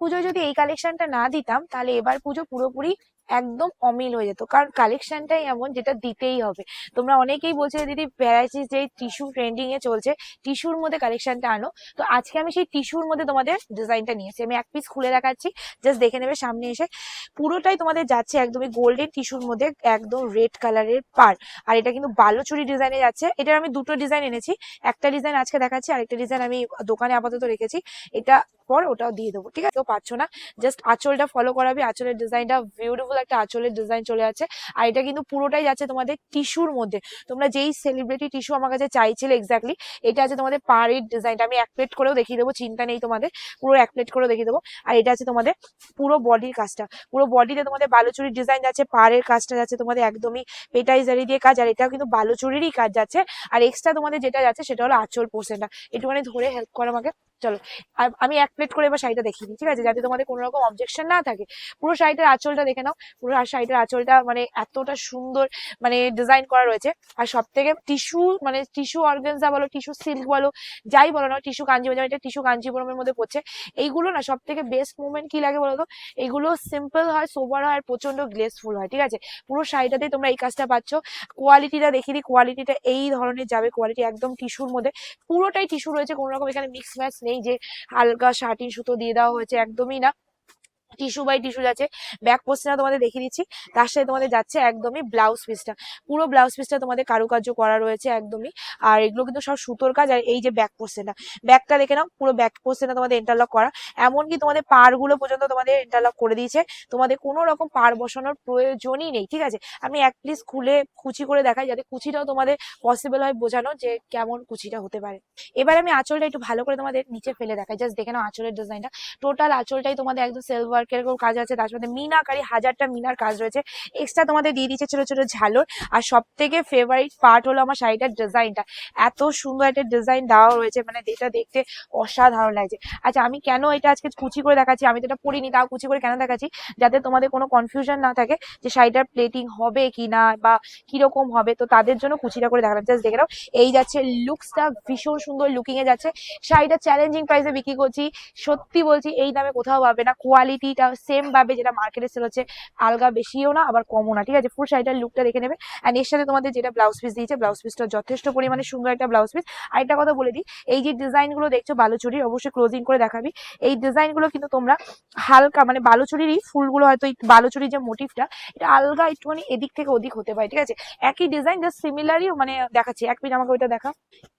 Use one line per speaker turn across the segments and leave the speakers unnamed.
পুজোয় যদি এই কালেকশনটা না দিতাম, তাহলে এবার পুজো পুরোপুরি একদম অমিল হয়ে যেত। কারণ কালেকশনটাই এমন, যেটা দিতেই হবে। তোমরা অনেকেই বলছে দিদি ভ্যারাইটিস যে টিস্যু ট্রেন্ডিং এ চলছে টিস্যুর মধ্যে কালেকশনটা আনো। তো আজকে আমি সেই টিস্যুর মধ্যে তোমাদের ডিজাইনটা নিয়েছি। আমি এক পিস খুলে দেখাচ্ছি। জাস্ট দেখে নেবে সামনে এসে। পুরোটাই তোমাদের যাচ্ছে একদমই গোল্ডেন টিস্যুর মধ্যে একদম রেড কালারের পার আর এটা কিন্তু বালুচুরি ডিজাইনে যাচ্ছে। এটার আমি দুটো ডিজাইন এনেছি। একটা ডিজাইন আজকে দেখাচ্ছি, আরেকটা ডিজাইন আমি দোকানে আপাতত রেখেছি। এটা পর ওটাও দিয়ে দেবো, ঠিক আছে? তো পাচ্ছ না? জাস্ট আঁচলটা ফলো করাবি, আঁচলের ডিজাইনটা বিউটিফুল একটা আঁচলের ডিজাইন চলে যাচ্ছে আর এটা কিন্তু পুরোটাই যাচ্ছে তোমাদের টিস্যুর মধ্যে। তোমরা যেই সেলিব্রিটি টিস্যু আমার কাছে চাইছিলে এক্স্যাক্টলি এটা আছে তোমাদের পাড়ের ডিজাইনটা আমি এক প্লেট করেও দেখিয়ে দেবো, চিন্তা নেই তোমাদের। পুরো এক প্লেট করেও দেখিয়ে দেবো। আর এটা আছে তোমাদের পুরো বডির কাজটা। পুরো বডিতে তোমাদের বালুচুরির ডিজাইন যাচ্ছে, পাড়ের কাজটা যাচ্ছে, তোমাদের একদমই পেটাইজারি দিয়ে কাজ। আর এটাও কিন্তু বালুচুরিরই কাজ যাচ্ছে। আর এক্সট্রা তোমাদের যেটা যাচ্ছে, সেটা হলো আঁচল পোর্শনটা একটুখানি ধরে হেল্প করো আমাকে। চলো আমি এক প্লেট করে এবার শাড়িটা দিই, ঠিক আছে? যাতে তোমাদের কোনো রকম অবজেকশন না থাকে। পুরো শাড়িটার আঁচলটা দেখে নাও। পুরো শাড়িটার আঁচলটা মানে এতটা সুন্দর মানে ডিজাইন করা রয়েছে। আর সব থেকে টিস্যু মানে টিস্যু অর্গানজা বলো টিস্যু সিল্ক বলো, যাই বলো না টিস্যু কাঞ্জিবরম যেমন এটা টিস্যু কাঞ্জিবরমের মধ্যে পড়ছে। এইগুলো না সব থেকে বেস্ট মুভমেন্ট কি লাগে বলো তো? এইগুলো সিম্পল হয় সোবার হয়, আর প্রচণ্ড গ্লেসফুল হয়, ঠিক আছে? পুরো শাড়িটাতে তোমরা এই কাজটা পাচ্ছ। কোয়ালিটিটা দেখিয়ে দিই কোয়ালিটিটা এই ধরনের যাবে কোয়ালিটি একদম টিস্যুর মধ্যে। পুরোটাই টিস্যু রয়েছে, কোনো রকম এখানে মিক্স ম্যাচ নেই যে হালকা শার্টিন সুতো দিয়ে দেওয়া হয়েছে একদমই না। টিস্যু বাই টিস্যু যাচ্ছে। ব্যাক পোস্টটা তোমাদের দেখিয়ে দিচ্ছি। তার সাথে তোমাদের যাচ্ছে একদমই ব্লাউজ পিসটা। পুরো ব্লাউজ পিসটা তোমাদের কারুকার্য করা রয়েছে একদমই। আর এগুলো কিন্তু সব সুতোর কাজ আর এই যে ব্যাক পোস্টেনটা ব্যাকটা দেখে নাও, পুরো ব্যাক পোস্টেনটা তোমাদের ইন্টারলক করা। এমনকি তোমাদের পারগুলো পর্যন্ত তোমাদের ইন্টারলক করে দিয়েছে। তোমাদের কোনো রকম পার বসানোর প্রয়োজনই নেই, ঠিক আছে? আমি এক পিস খুলে, কুচি করে দেখাই যাতে কুচিটাও তোমাদের পসিবল হয় বোঝানো যে কেমন কুচিটা হতে পারে। এবার আমি আঁচলটা একটু ভালো করে তোমাদের নিচে ফেলে দেখাই। জাস্ট দেখে নাও আঁচলের ডিজাইনটা টোটাল আঁচলটাই তোমাদের একদম সেলফ ওয়ার্কের কাজ আছে, তার সাথে মিনাকারি, হাজারটা মিনার কাজ রয়েছে। এক্সট্রা তোমাদের দিয়ে দিচ্ছে ছোট ছোট ঝালর। আর সব থেকে ফেভারিট পার্ট হলো আমার শাড়িটার ডিজাইনটা এত সুন্দর একটা ডিজাইন দেওয়া রয়েছে মানে যেটা দেখতে অসাধারণ লাগছে। আচ্ছা আমি কেন এটা আজকে কুচি করে দেখাচ্ছি? আমি তো এটা পরিনি, তাও কুচি করে কেন দেখাচ্ছি? যাতে তোমাদের কোনো কনফিউশন না থাকে যে শাড়িটার প্লেটিং হবে কি না বা কীরকম হবে, তো তাদের জন্য কুচিটা করে দেখালাম। জাস্ট দেখে নাও, এই যাচ্ছে লুকসটা ভীষণ সুন্দর লুকিং এ যাচ্ছে। শাড়িটা চ্যালেঞ্জিং প্রাইসে বিক্রি করছি। সত্যি বলছি, এই দামে কোথাও পাবে না। কোয়ালিটিটা সেম পাবে যেটা মার্কেটে সেল হচ্ছে, আলগা বেশিও না, আবার কমও না, ঠিক আছে? ফুল শাড়িটার লুকটা দেখে নেবে। অ্যান্ড এর সাথে তোমাদের যেটা ব্লাউজ পিস দিয়েছে ব্লাউজ পিসটা যথেষ্ট পরিমাণে সুন্দর একটা ব্লাউজ পিস আর একটা কথা বলে দিই, এই যে ডিজাইনগুলো দেখছ বালুচুরির, অবশ্যই ক্লোজিং করে দেখাবি। এই ডিজাইনগুলো কিন্তু তোমরা হালকা মানে বালুচুরিরই ফুলগুলো হয়তো এই বালুচুরির যে মোটিভটা এটা আলগা একটুখানি এদিক থেকে ওদিক হতে পারে, ঠিক আছে? একই ডিজাইন জাস্ট সিমিলারই মানে দেখাচ্ছি। এক মিনিট আমাকে ওইটা দেখা।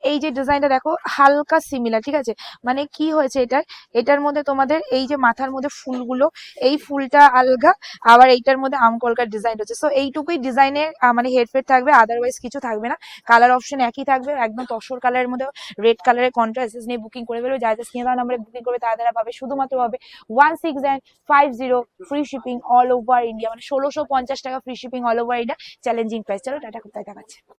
এই যে ডিজাইনটা দেখো, হালকা সিমিলার ঠিক আছে? মানে কি হয়েছে এটার? এটার মধ্যে তোমাদের এই যে মাথার মধ্যে ফুলগুলো এই ফুলটা আলগা, আবার এইটার মধ্যে আম কলকার ডিজাইন হচ্ছে সো এইটুকুই ডিজাইনের মানে হেডফেড থাকবে আদারওয়াইজ কিছু থাকবে না। কালার অপশন একই থাকবে, একদম তসর কালারের মধ্যে রেড কালারের কন্ট্রাস্ট নিয়ে বুকিং করে ফেলবে যা যা দেওয়া নাম্বারে বুকিং করবে তারা তারা পাবে। শুধুমাত্র পাবে one six and five zero free shipping all over India মানে ষোলোশো পঞ্চাশ টাকা free shipping all over India challenging price চলো, টাটা কোথায় দেখাচ্ছে।